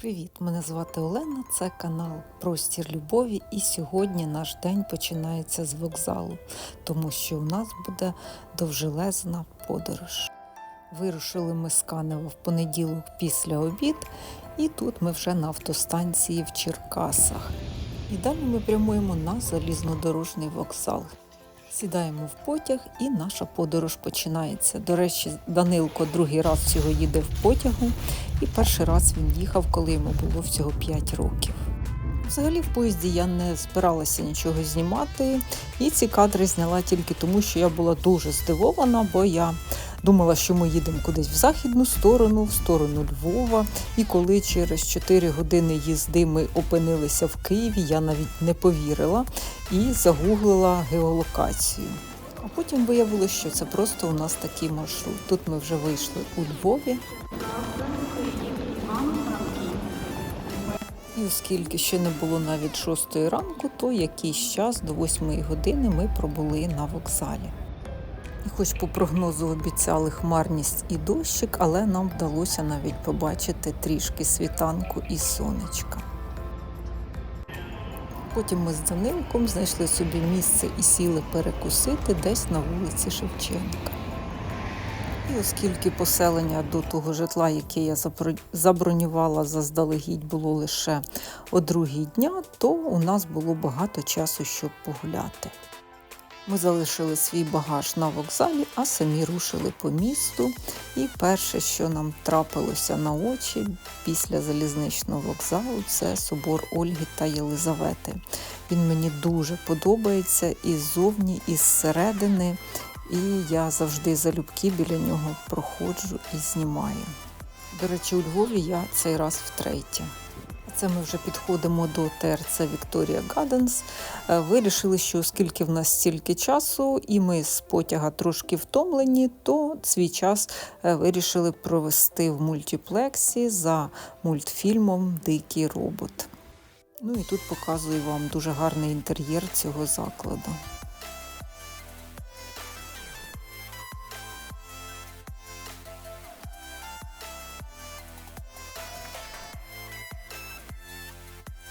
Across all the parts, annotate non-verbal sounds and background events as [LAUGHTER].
Привіт! Мене звати Олена. Це канал Простір Любові. І сьогодні наш день починається з вокзалу, тому що у нас буде довжелезна подорож. Вирушили ми з Канева в понеділок після обід, і тут ми вже на автостанції в Черкасах. І далі ми прямуємо на залізнодорожний вокзал. Сідаємо в потяг і наша подорож починається. До речі, Данилко другий раз всього їде в потягу, і перший раз він їхав, коли йому було всього 5 років. Взагалі в поїзді я не збиралася нічого знімати, і ці кадри зняла тільки тому, що я була дуже здивована, бо я думала, що ми їдемо кудись в західну сторону, в сторону Львова. І коли через 4 години їзди ми опинилися в Києві, я навіть не повірила і загуглила геолокацію. А потім виявилося, що це просто у нас такий маршрут. Тут ми вже вийшли у Львові. І оскільки ще не було навіть шостої ранку, то якийсь час до восьмої години ми пробули на вокзалі. Хоч по прогнозу обіцяли хмарність і дощик, але нам вдалося навіть побачити трішки світанку і сонечка. Потім ми з Данилком знайшли собі місце і сіли перекусити десь на вулиці Шевченка. І оскільки поселення до того житла, яке я забронювала заздалегідь, було лише о другій дня, то у нас було багато часу, щоб погуляти. Ми залишили свій багаж на вокзалі, а самі рушили по місту. І перше, що нам трапилося на очі після залізничного вокзалу, це собор Ольги та Єлизавети. Він мені дуже подобається і ззовні, і зсередини. І я завжди залюбки біля нього проходжу і знімаю. До речі, у Львові я цей раз втретє. Це ми вже підходимо до ТРЦ Вікторія Гаденс. Е, Вирішили, що оскільки в нас стільки часу, і ми з потяга трошки втомлені, то свій час е, вирішили провести в мультиплексі за мультфільмом Дикий робот. Ну і тут показую вам дуже гарний інтер'єр цього закладу.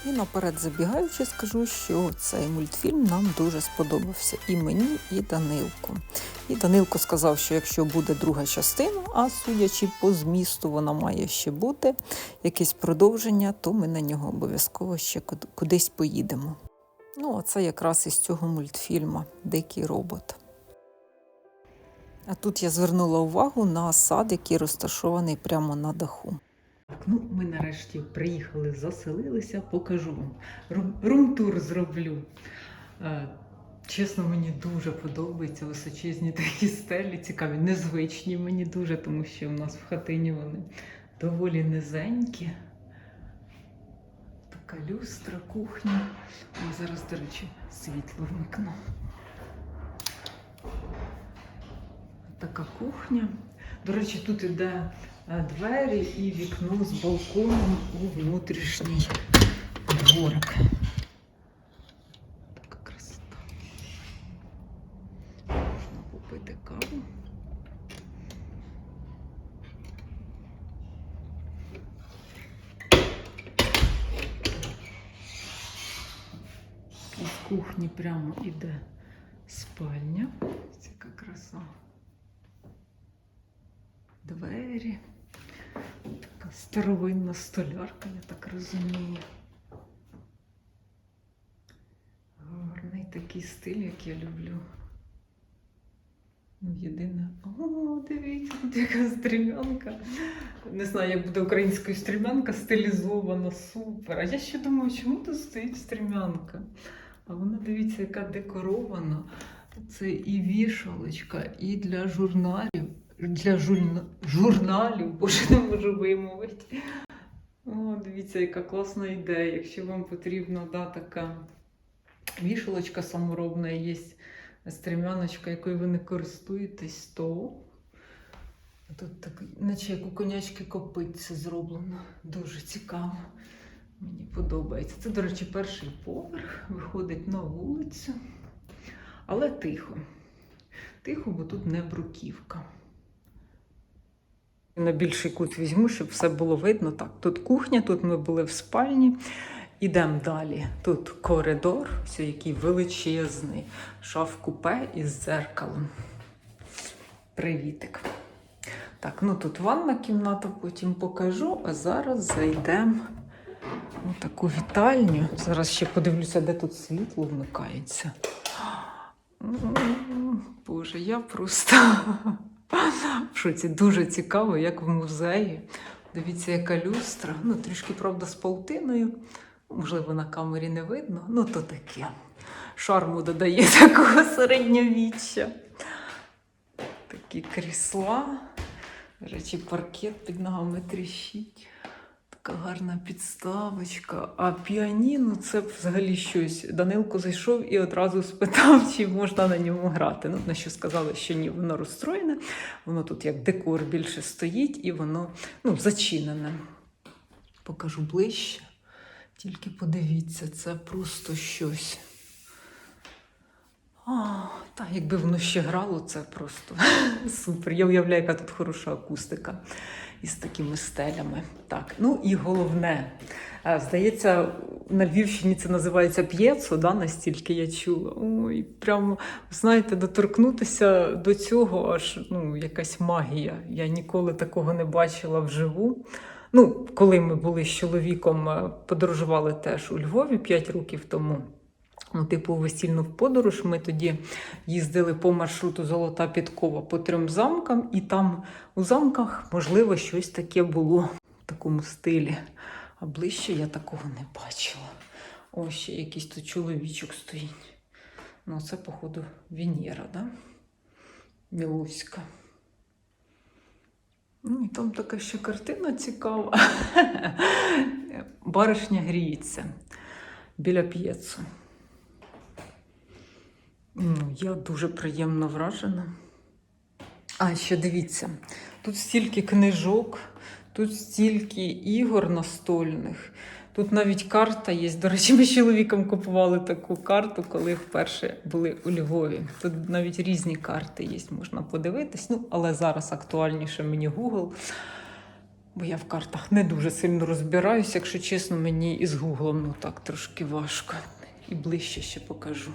І наперед забігаючи, скажу, що цей мультфільм нам дуже сподобався і мені, і Данилку. І Данилко сказав, що якщо буде друга частина, а судячи по змісту, вона має ще бути якесь продовження, то ми на нього обов'язково ще кудись поїдемо. Ну, а це якраз із цього мультфільму Дикий робот. А тут я звернула увагу на сад, який розташований прямо на даху. Ну ми нарешті приїхали, заселилися, покажу вам. Рум- Рум-тур зроблю. Е, Чесно, мені дуже подобаються височезні такі стелі, цікаві, незвичні мені дуже, тому що в нас в хатині вони доволі низенькі. Така люстра, кухня. Ой, зараз, до речі, світло вмикну. Така кухня. До речі, тут іде е, двері і вікно з балконом у внутрішній дворик. Така красота. Можна попити каву. Із кухні прямо іде спальня. Ось яка краса Двері. Така старовинна столярка, я так розумію. Гарний такий стиль, як я люблю. Ну, єдине. О, дивіться, тут яка стрімянка. Не знаю, як буде українською стрімянка стилізована, супер. А я ще думаю, чому тут стоїть стрімянка? А вона, дивіться, яка декорована. Це і вішалочка, і для журналів для журна... журналів, боже, не можу вимовити. О, дивіться, яка класна ідея. Якщо вам потрібна да, така вішалочка саморобна, є стрімяночка, якою ви не користуєтесь, то тут так, наче як у конячки копитце зроблено. Дуже цікаво. Мені подобається. Це, до речі, перший поверх, виходить на вулицю, але тихо. Тихо, бо тут не бруківка. На більший кут візьму, щоб все було видно. Так, тут кухня, тут ми були в спальні. Ідемо далі. Тут коридор, все який величезний, шаф-купе із дзеркалом. Привітик. Так, ну тут ванна кімната, потім покажу, а зараз зайдемо у таку вітальню. Зараз ще подивлюся, де тут світло вмикається. Боже, я просто [LAUGHS] в шоці. Дуже цікаво, як в музеї. Дивіться, яка люстра. Ну, трішки, правда, з паутиною. Можливо, на камері не видно. Ну, то таке. Шарму додає [LAUGHS] такого середньовіччя. Такі крісла. Речі, паркет під ногами тріщить. Така гарна підставочка. А піаніно це взагалі щось. Данилко зайшов і одразу спитав, чи можна на ньому грати. Ну, на що сказали, що ні, воно розстроєне, воно тут як декор більше стоїть і воно ну, зачинене. Покажу ближче. Тільки подивіться, це просто щось. А, якби воно ще грало, це просто [LAUGHS] супер. Я уявляю, яка тут хороша акустика із такими стелями. Так, ну і головне, е, здається, на Львівщині це називається п'єцо, да, настільки я чула. Ой, прямо, знаєте, доторкнутися до цього аж ну, якась магія. Я ніколи такого не бачила вживу. Ну, коли ми були з чоловіком, е, подорожували теж у Львові 5 років тому. Ну, типу, весільну подорож. Ми тоді їздили по маршруту Золота Підкова по трьом замкам, і там у замках, можливо, щось таке було в такому стилі. А ближче я такого не бачила. Ось ще якийсь тут чоловічок стоїть. Ну, це, походу, Венера, да? Мілоська. Ну, і там така ще картина цікава. [LAUGHS] Баришня гріється біля п'єцу. Ну, я дуже приємно вражена. А ще дивіться, тут стільки книжок, тут стільки ігор настольних. Тут навіть карта є. До речі, ми з чоловіком купували таку карту, коли вперше були у Львові. Тут навіть різні карти є, можна подивитись. Ну, але зараз актуальніше мені Google. Бо я в картах не дуже сильно розбираюся, якщо чесно, мені із Гуглом ну так трошки важко. І ближче ще покажу.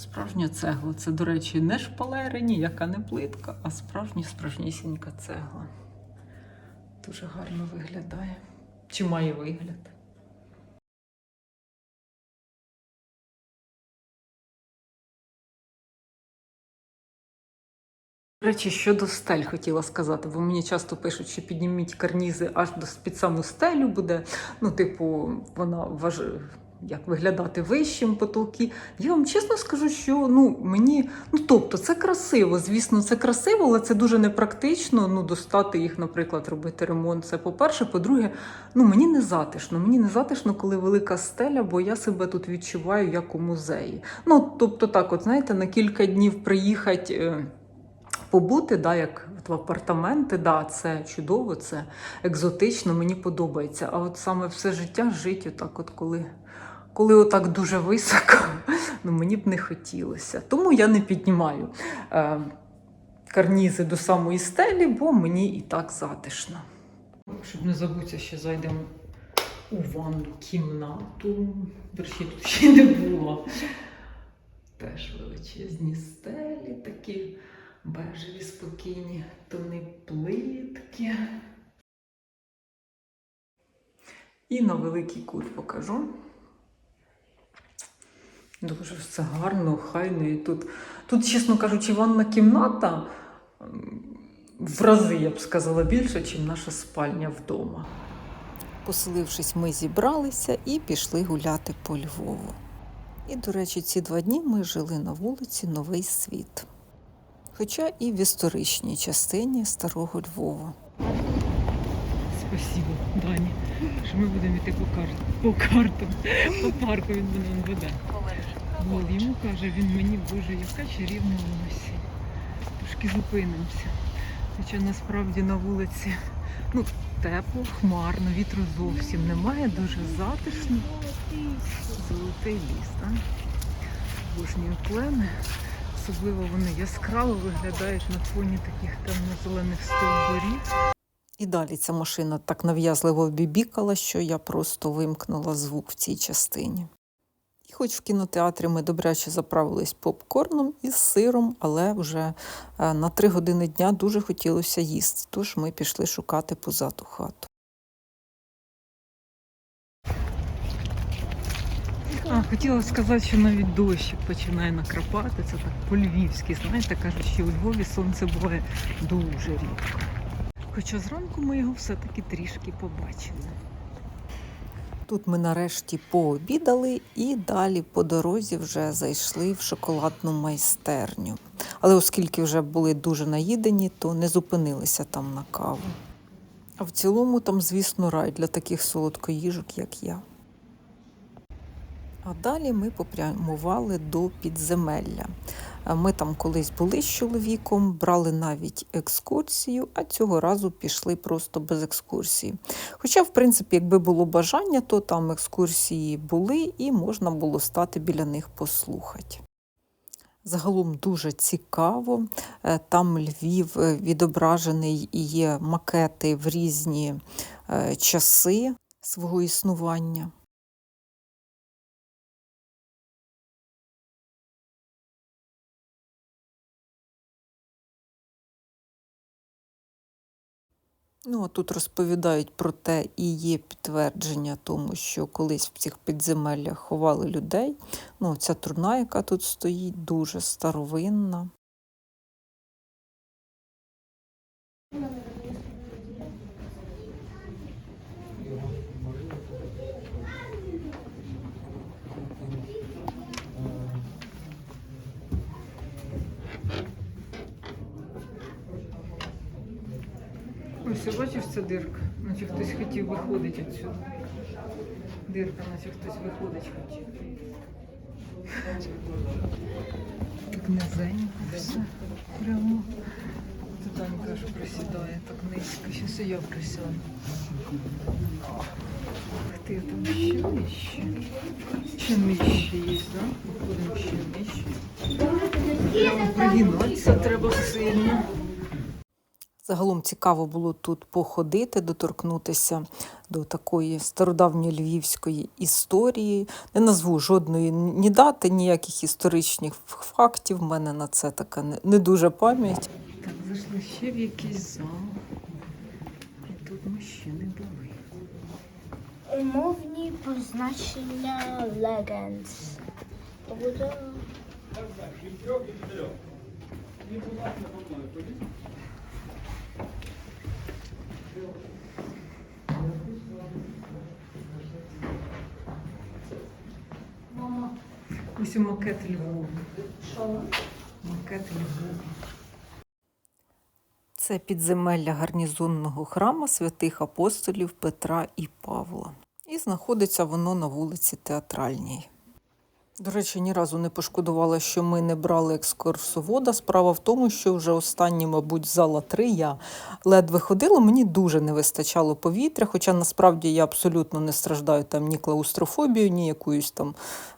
Справжня цегла. Це, до речі, не шпалери, ніяка не плитка, а справжня справжнісінька цегла. Дуже гарно виглядає. Чи має вигляд? До речі, щодо стель хотіла сказати, бо мені часто пишуть, що підніміть карнізи аж до під саму стелю буде. Ну, типу, вона важ... як виглядати вищим потолки. Я вам чесно скажу, що ну мені, ну тобто, це красиво. Звісно, це красиво, але це дуже непрактично. Ну, достати їх, наприклад, робити ремонт. Це по-перше. По-друге, ну мені не затишно. Мені не затишно, коли велика стеля, бо я себе тут відчуваю як у музеї. Ну, тобто, так, от знаєте, на кілька днів приїхати. е, побути, да, як в апартаменти, да, це чудово, це екзотично, мені подобається. А от саме все життя жити, отак, от коли, коли отак дуже високо, [LAUGHS] ну мені б не хотілося. Тому я не піднімаю е, карнізи до самої стелі, бо мені і так затишно. Щоб не забутися, ще зайдемо у ванну кімнату. Речі, тут ще не було. Теж величезні стелі такі бежеві спокійні тони плитки. І на великий кут покажу. Дуже все гарно, хайно. І тут, тут, чесно кажучи, ванна кімната в рази, я б сказала, більше, ніж наша спальня вдома. Поселившись, ми зібралися і пішли гуляти по Львову. І, до речі, ці два дні ми жили на вулиці Новий Світ, хоча і в історичній частині старого Львова. Спасибо, Дані, що ми будемо йти по картам. По картам. По парку він мене веде. Бо йому каже, він мені, боже, яка чарівна осінь. Трошки зупинимося. Хоча насправді на вулиці ну, тепло, хмарно, вітру зовсім немає, дуже затишно. Золотий ліс, так? Божні клени, особливо вони яскраво виглядають на фоні таких темно-зелених стовбурів. І далі ця машина так нав'язливо бібікала, що я просто вимкнула звук в цій частині. І хоч в кінотеатрі ми добряче заправились попкорном із сиром, але вже е, на три години дня дуже хотілося їсти, тож ми пішли шукати позаду хату. А, хотіла сказати, що навіть дощик починає накрапати. Це так по-львівськи. Знаєте, кажуть, що у Львові сонце буває дуже рідко. Хоча зранку ми його все-таки трішки побачили. Тут ми нарешті пообідали і далі по дорозі вже зайшли в шоколадну майстерню. Але оскільки вже були дуже наїдені, то не зупинилися там на каву. А в цілому там, звісно, рай для таких солодкоїжок, як я. А далі ми попрямували до підземелля. Е, Ми там колись були з чоловіком, брали навіть екскурсію, а цього разу пішли просто без екскурсії. Хоча, в принципі, якби було бажання, то там екскурсії були і можна було стати біля них послухати. Загалом дуже цікаво. Е, Там Львів е, відображений і є макети в різні часи свого існування. Ну, а тут розповідають про те, і є підтвердження тому, що колись в цих підземеллях ховали людей. Ну, ця труна, яка тут стоїть, дуже старовинна. Ось бачиш ця дирка, наче хтось хотів виходити відсюди. Дирка, наче хтось виходить хотів. Так низенько все. Прямо. Тут Данька аж присідає так низько. Щас і я присяду. Ах ти, там ще нижче. Ще нижче є, да? Походимо ще нижче. Прямо пригинатися треба сильно. Загалом цікаво було тут походити, доторкнутися до такої стародавньої львівської історії. Не назву жодної ні дати, ніяких історичних фактів. В мене на це така не, не дуже пам'ять. Так, зайшли ще в якийсь зал. І тут ми ще не були. Умовні позначення Legends. Буде Ось і макет Львова. Макет Львова. Це підземелля гарнізонного храму святих апостолів Петра і Павла. І знаходиться воно на вулиці Театральній. До речі, ні разу не пошкодувала, що ми не брали екскурсовода. Справа в тому, що вже останні, мабуть, зала три я ледве ходила. Мені дуже не вистачало повітря, хоча насправді я абсолютно не страждаю там ні клаустрофобією, ні якоюсь там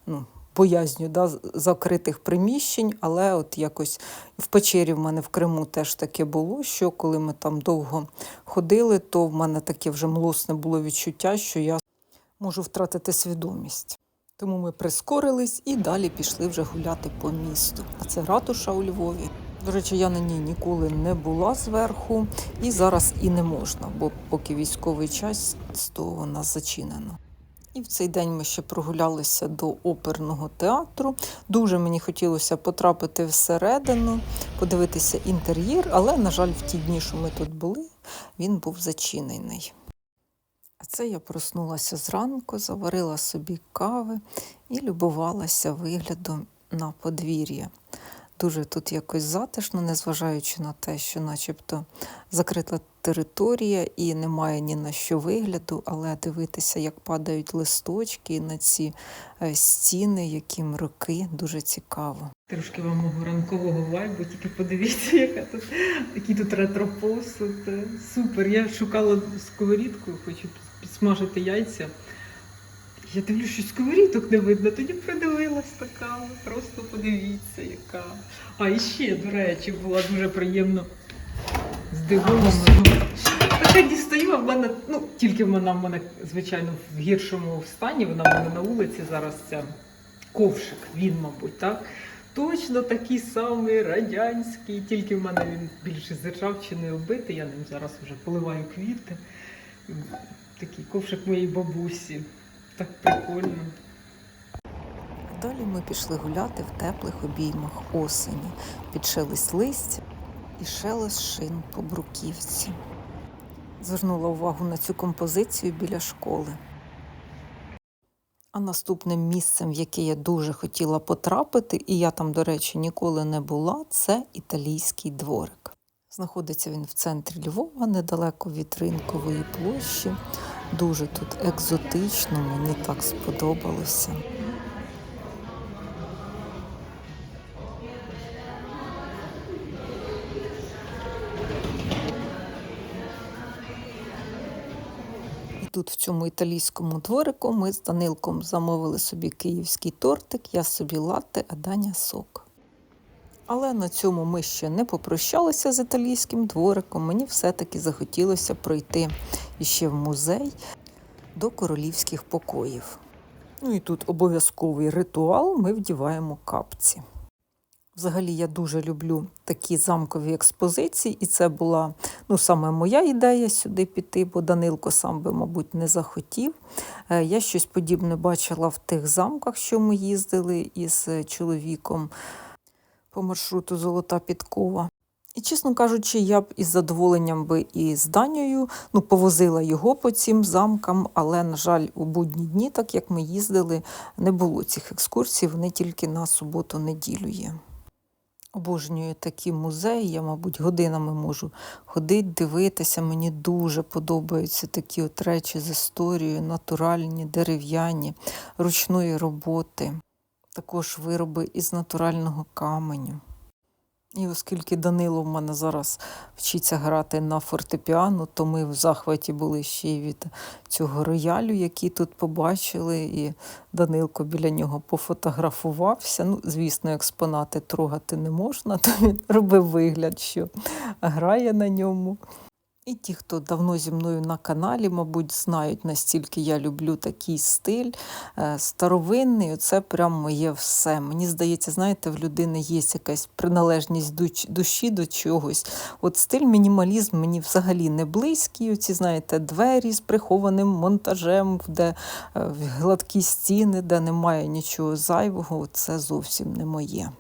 ну, боязню да, закритих приміщень. Але от якось в печері в мене в Криму теж таке було, що коли ми там довго ходили, то в мене таке вже млосне було відчуття, що я можу втратити свідомість. Тому ми прискорились і далі пішли вже гуляти по місту. А це ратуша у Львові. До речі, я на ній ніколи не була зверху, і зараз і не можна, бо поки військовий час, то вона зачинена. І в цей день ми ще прогулялися до оперного театру. Дуже мені хотілося потрапити всередину, подивитися інтер'єр, але, на жаль, в ті дні, що ми тут були, він був зачинений. Це я проснулася зранку, заварила собі кави і любувалася виглядом на подвір'я. Дуже тут якось затишно, незважаючи на те, що начебто закрита територія і немає ні на що вигляду, але дивитися, як падають листочки на ці е, стіни, які мроки, дуже цікаво. Трошки вам мого ранкового вайбу, тільки подивіться, яка тут, який тут ретро-посуд. Супер. Я шукала сковорідку, хочу підсмажити яйця. Я дивлюсь, що сковорідок не видно, тоді придивилась така. Просто подивіться, яка. А і ще, до речі, була дуже приємно здивована. Така дістаю, а в мене, ну, тільки вона в мене, звичайно, в гіршому стані, вона в мене на вулиці зараз ця ковшик, він, мабуть, так. Точно такий самий радянський, тільки в мене він більше з ржавчини оббитий, я ним зараз вже поливаю квіти. Такий ковшик моєї бабусі. Так прикольно. Далі ми пішли гуляти в теплих обіймах осені, під шелест листя і шелест шин по бруківці. Звернула увагу на цю композицію біля школи. А наступним місцем, в яке я дуже хотіла потрапити, і я там, до речі, ніколи не була, це італійський дворик. Знаходиться він в центрі Львова, недалеко від ринкової площі. Дуже тут екзотично, мені так сподобалося. Тут, в цьому італійському дворику, ми з Данилком замовили собі київський тортик, я собі латте, а Даня сок. Але на цьому ми ще не попрощалися з італійським двориком. Мені все-таки захотілося пройти іще в музей до королівських покоїв. Ну і тут обов'язковий ритуал ми вдіваємо капці. Взагалі я дуже люблю такі замкові експозиції, і це була ну, саме моя ідея сюди піти, бо Данилко сам би, мабуть, не захотів. Е, Я щось подібне бачила в тих замках, що ми їздили із чоловіком по маршруту Золота Підкова. І, чесно кажучи, я б із задоволенням би і з Данією ну, повозила його по цим замкам, але, на жаль, у будні дні, так як ми їздили, не було цих екскурсій, вони тільки на суботу-неділю є. Обожнюю такі музеї, я, мабуть, годинами можу ходити, дивитися. Мені дуже подобаються такі от речі з історією, натуральні, дерев'яні, ручної роботи, також вироби із натурального каменю. І оскільки Данило в мене зараз вчиться грати на фортепіано, то ми в захваті були ще й від цього роялю, який тут побачили, і Данилко біля нього пофотографувався. Ну, звісно, експонати трогати не можна, [LAUGHS] то він робив вигляд, що грає на ньому. І ті, хто давно зі мною на каналі, мабуть, знають, настільки я люблю такий стиль е, старовинний. Оце прям моє все. Мені здається, знаєте, в людини є якась приналежність душі до чогось. От стиль мінімалізм мені взагалі не близький. Оці, знаєте, двері з прихованим монтажем, де е, гладкі стіни, де немає нічого зайвого. Це зовсім не моє.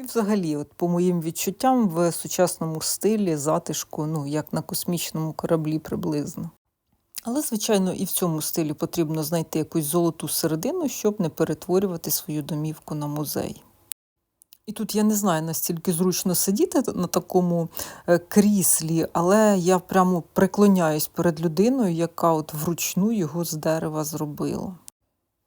І взагалі, от по моїм відчуттям, в сучасному стилі затишку, ну, як на космічному кораблі приблизно. Але, звичайно, і в цьому стилі потрібно знайти якусь золоту середину, щоб не перетворювати свою домівку на музей. І тут я не знаю, настільки зручно сидіти на такому е, кріслі, але я прямо преклоняюсь перед людиною, яка от вручну його з дерева зробила.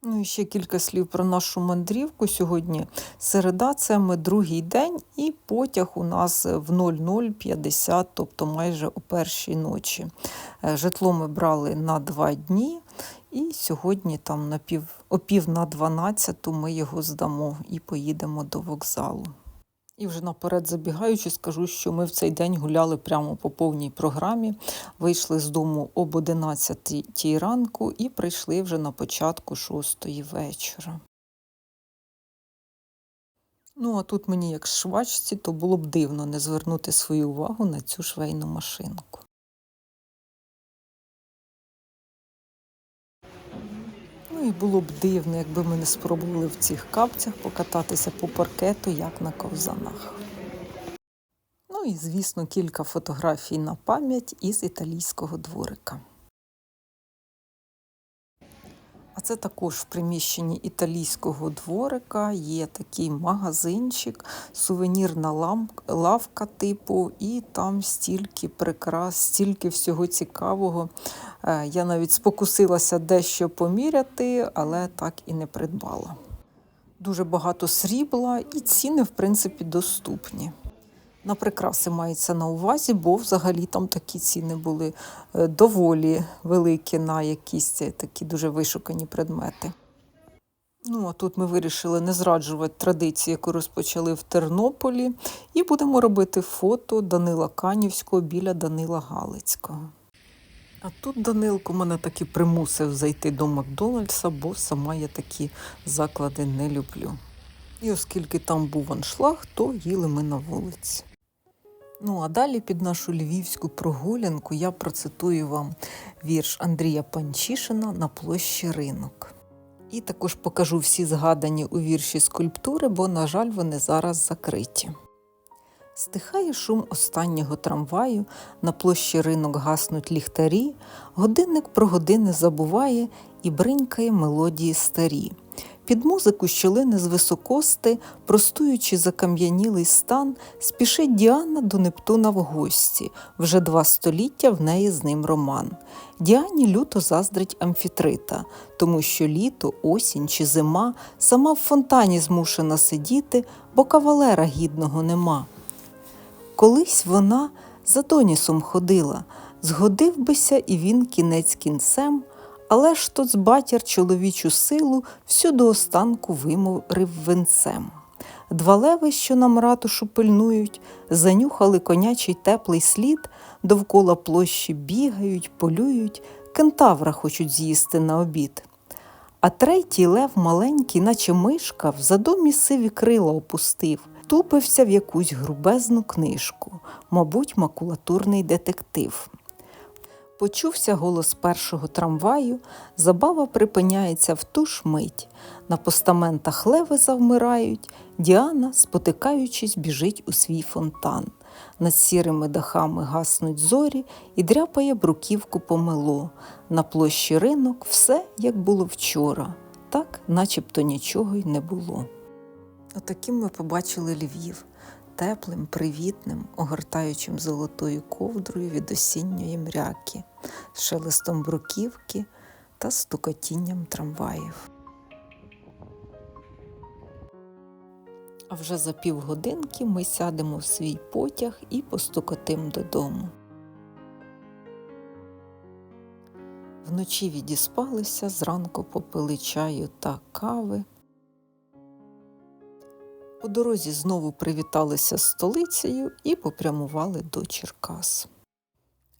Ну і ще кілька слів про нашу мандрівку. Сьогодні середа, це ми другий день, і потяг у нас в 00.50, тобто майже о першій ночі. Е, Житло ми брали на два дні, і сьогодні там на пів, о пів на 12 ми його здамо і поїдемо до вокзалу. І вже наперед забігаючи, скажу, що ми в цей день гуляли прямо по повній програмі. Вийшли з дому об 11 ранку і прийшли вже на початку 6 вечора. Ну, а тут мені, як швачці, то було б дивно не звернути свою увагу на цю швейну машинку. І було б дивно, якби ми не спробували в цих капцях покататися по паркету, як на ковзанах. Ну і, звісно, кілька фотографій на пам'ять із італійського дворика. Це також в приміщенні італійського дворика є такий магазинчик, сувенірна лавка типу, і там стільки прикрас, стільки всього цікавого. Е, Я навіть спокусилася дещо поміряти, але так і не придбала. Дуже багато срібла і ціни, в принципі, доступні. На прикраси мається на увазі, бо взагалі там такі ціни були е, доволі великі на якісь такі дуже вишукані предмети. Ну, а тут ми вирішили не зраджувати традицію, яку розпочали в Тернополі, і будемо робити фото Данила Канівського біля Данила Галицького. А тут Данилко мене таки примусив зайти до Макдональдса, бо сама я такі заклади не люблю. І оскільки там був аншлаг, то їли ми на вулиці. Ну а далі під нашу львівську прогулянку я процитую вам вірш Андрія Панчишина на площі ринок. І також покажу всі згадані у вірші скульптури, бо, на жаль, вони зараз закриті. Стихає шум останнього трамваю, на площі ринок гаснуть ліхтарі, годинник про години забуває і бринькає мелодії старі. Під музику щілини з високости, простуючи закам'янілий стан, спішить Діана до Нептуна в гості. Вже два століття в неї з ним роман. Діані люто заздрить амфітрита, тому що літо, осінь чи зима сама в фонтані змушена сидіти, бо кавалера гідного нема. Колись вона за Донісом ходила, згодив бися і він кінець кінцем, але ж тут збатір чоловічу силу всю до останку виморив венцем. Два леви, що нам ратушу пильнують, занюхали конячий теплий слід, довкола площі бігають, полюють, кентавра хочуть з'їсти на обід. А третій лев маленький, наче мишка, в задумі сиві крила опустив, тупився в якусь грубезну книжку, мабуть, макулатурний детектив. Почувся голос першого трамваю, забава припиняється в ту ж мить. На постаментах леви завмирають, Діана, спотикаючись, біжить у свій фонтан. Над сірими дахами гаснуть зорі і дряпає бруківку помело. На площі ринок все, як було вчора, так, начебто нічого й не було. Отаким ми побачили Львів теплим, привітним, огортаючим золотою ковдрою від осінньої мряки, з шелестом бруківки та стукотінням трамваїв. А вже за півгодинки ми сядемо в свій потяг і постукотим додому. Вночі відіспалися, зранку попили чаю та кави. По дорозі знову привіталися з столицею і попрямували до Черкас.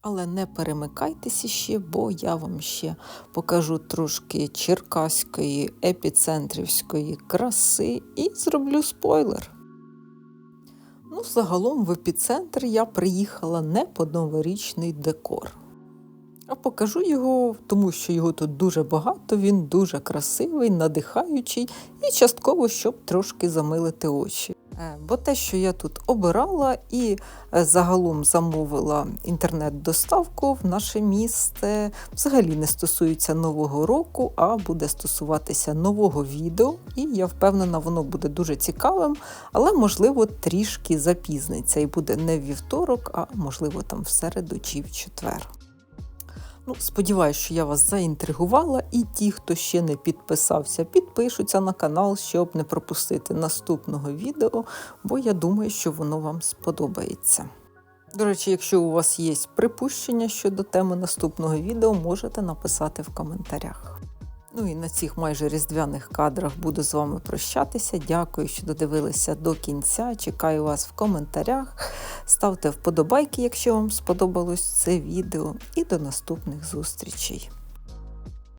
Але не перемикайтеся ще, бо я вам ще покажу трошки черкаської епіцентрівської краси і зроблю спойлер. Ну, загалом в епіцентр я приїхала не по новорічний декор. А покажу його, тому що його тут дуже багато, він дуже красивий, надихаючий і частково, щоб трошки замилити очі. Е, Бо те, що я тут обирала і е, загалом замовила інтернет-доставку в наше місце, взагалі не стосується нового року, а буде стосуватися нового відео. І я впевнена, воно буде дуже цікавим, але можливо трішки запізниться і буде не в вівторок, а можливо там в середу чи в четвер. Ну, Сподіваюсь, що я вас заінтригувала, і ті, хто ще не підписався, підпишуться на канал, щоб не пропустити наступного відео, бо я думаю, що воно вам сподобається. До речі, якщо у вас є припущення щодо теми наступного відео, можете написати в коментарях. Ну і на цих майже різдвяних кадрах буду з вами прощатися. Дякую, що додивилися до кінця. Чекаю вас в коментарях. Ставте вподобайки, якщо вам сподобалось це відео. І до наступних зустрічей.